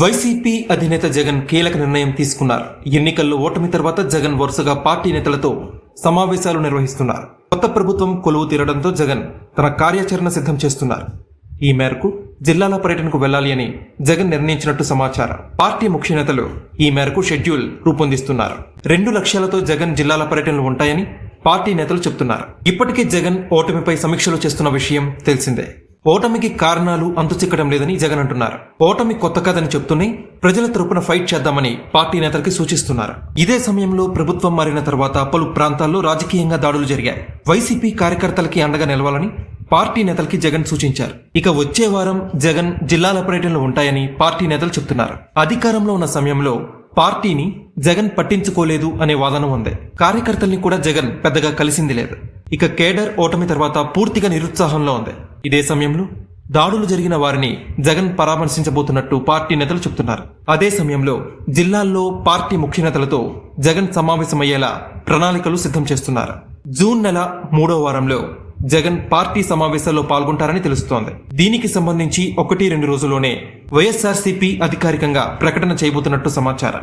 YCP అధినేత జగన్ కీలక నిర్ణయం తీసుకున్నారు. ఎన్నికల్లో ఓటమి తర్వాత జగన్ వరుసగా పార్టీ నేతలతో సమావేశాలు నిర్వహిస్తున్నారు. కొత్త ప్రభుత్వం కొలువు తీరడంతో జగన్ తన కార్యాచరణ సిద్ధం చేస్తున్నారు. ఈ మేరకు జిల్లాల పర్యటనకు వెళ్ళాలి అని జగన్ నిర్ణయించినట్టు సమాచారం. పార్టీ ముఖ్య నేతలు ఈ మేరకు షెడ్యూల్ రూపొందిస్తున్నారు. రెండు లక్ష్యాలతో జగన్ జిల్లాల పర్యటనలు ఉంటాయని పార్టీ నేతలు చెబుతున్నారు ఇప్పటికే జగన్ ఓటమిపై సమీక్షలు చేస్తున్న విషయం తెలిసిందే. ఓటమికి కారణాలు అంతుచిక్కడం లేదని జగన్ అంటున్నారు. ఓటమి కొత్త కాదని చెప్తూనే ప్రజల తరపున ఫైట్ చేద్దామని పార్టీ నేతలకి సూచిస్తున్నారు. ఇదే సమయంలో ప్రభుత్వం మారిన తర్వాత పలు ప్రాంతాల్లో రాజకీయంగా దాడులు జరిగాయి. వైసీపీ కార్యకర్తలకి అండగా నిలవాలని పార్టీ నేతలకి జగన్ సూచించారు. ఇక వచ్చే వారం జగన్ జిల్లాల పర్యటనలు ఉంటాయని పార్టీ నేతలు చెప్తున్నారు. అధికారంలో ఉన్న సమయంలో పార్టీని జగన్ పట్టించుకోలేదు అనే వాదన ఉంది. కార్యకర్తల్ని కూడా జగన్ పెద్దగా కలిసింది లేదు. ఇక కేడర్ ఓటమి తర్వాత పూర్తిగా నిరుత్సాహంలో ఉంది. ఇదే సమయంలో దాడులు జరిగిన వారిని జగన్ పరామర్శించబోతున్నట్టు పార్టీ నేతలు చెబుతున్నారు అదే సమయంలో జిల్లాల్లో పార్టీ ముఖ్య నేతలతో జగన్ సమావేశమయ్యేలా ప్రణాళికలు సిద్ధం చేస్తున్నారు. జూన్ నెల మూడో వారంలో జగన్ పార్టీ సమావేశాల్లో పాల్గొంటారని తెలుస్తోంది. దీనికి సంబంధించి ఒకటి రెండు రోజుల్లోనే వైఎస్ఆర్సీపీ అధికారికంగా ప్రకటన చేయబోతున్నట్టు సమాచారం.